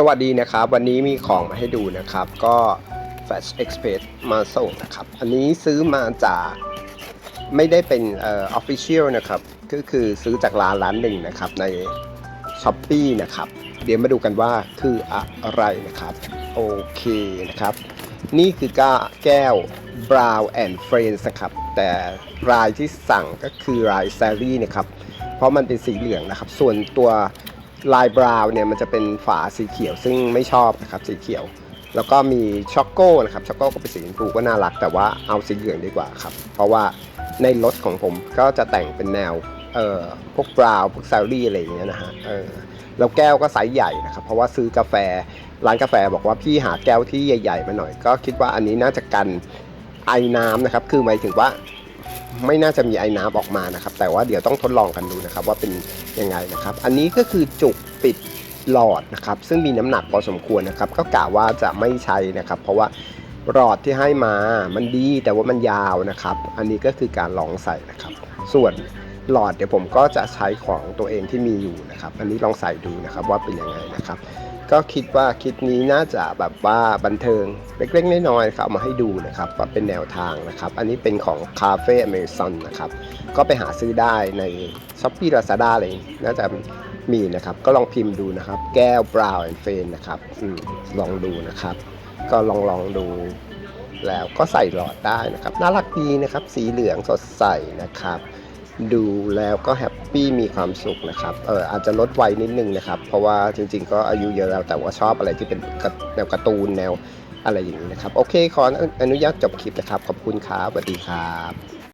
สวัสดีนะครับ วันนี้มีของมาให้ดูนะครับ ก็ Flash Express มาส่งนะครับ อันนี้ซื้อมาจากไม่ได้เป็นเอ่อ official นะครับ ก็คือซื้อจากร้านร้านหนึ่งนะครับใน s h อ p e e นะครับ เดี๋ยวมาดูกันว่าคืออะไรนะครับ โอเคนะครับ นี่คือก้าแก้ว Brown and Friends นะครับ แต่รายที่สั่งก็คือรายแซรี่นะครับ เพราะมันเป็นสีเหลืองนะครับ ส่วนตัว ลายบราวน์เนี่ยมันจะเป็นฝาสีเขียวซึ่งไม่ชอบนะครับสีเขียว แล้วก็มีช็อกโก้นะครับช็อกโก้ก็เป็นสีชมพูก็น่ารัก แต่ว่าเอาสีเหลืองดีกว่าครับ เพราะว่าในรถของผมก็จะแต่งเป็นแนวเอ่อพวกบราวน์พวกซลลี่อะไรอย่างเงี้ยนะฮะเออแล้วแก้วก็ไซส์ใหญ่นะครับ เพราะว่าซื้อกาแฟร้านกาแฟบอกว่าพี่หาแก้วที่ใหญ่ๆมาหน่อย ก็คิดว่าอันนี้น่าจะกันไอน้ำนะครับ คือหมายถึงว่า ไม่น่าจะมีไอ้น้ำออกมานะครับ แต่ว่าเดี๋ยวต้องทดลองกันดูนะครับ ว่าเป็นยังไงนะครับ อันนี้ก็คือจุกปิดหลอดนะครับ ซึ่งมีน้ำหนักพอสมควรนะครับ ก็กะว่าจะไม่ใช้นะครับ เพราะว่าหลอดที่ให้มามันดีแต่ว่ามันยาวนะครับ อันนี้ก็คือการลองใส่นะครับ ส่วน หลอดเดี๋ยวผมก็จะใช้ของตัวเองที่มีอยู่นะครับ อันนี้ลองใส่ดูนะครับว่าเป็นยังไงนะครับ ก็คิดว่าคลิปนี้น่าจะแบบว่าบันเทิงเล็กๆน้อยๆครับมาให้ดูนะครับว่าเป็นแนวทางนะครับ อันนี้เป็นของคาเฟ่อเมซอนนะครับ ก็ไปหาซื้อได้ใน s h อ p e e Lazada อะไรน่าจะมีนะครับ ก็ลองพิมพ์ดูนะครับ แก้ว Brown and f r i e n d นะครับอลองดูนะครับ ก็ลองลองดูแล้วก็ใส่หลอดได้นะครับ น่ารักดีนะครับ สีเหลืองสดใสนะครับ ดูแล้วก็แฮปปี้มีความสุขนะครับเอออาจจะลดวัยนิดนึงนะครับ เพราะว่าจริง ๆ ก็อายุเยอะแล้วแต่ว่าชอบอะไรที่เป็นแนวการ์ตูนแนวอะไรอย่างนี้นะครับ โอเคขออนุญาตจบคลิปนะครับ ขอบคุณครับสวัสดีครับ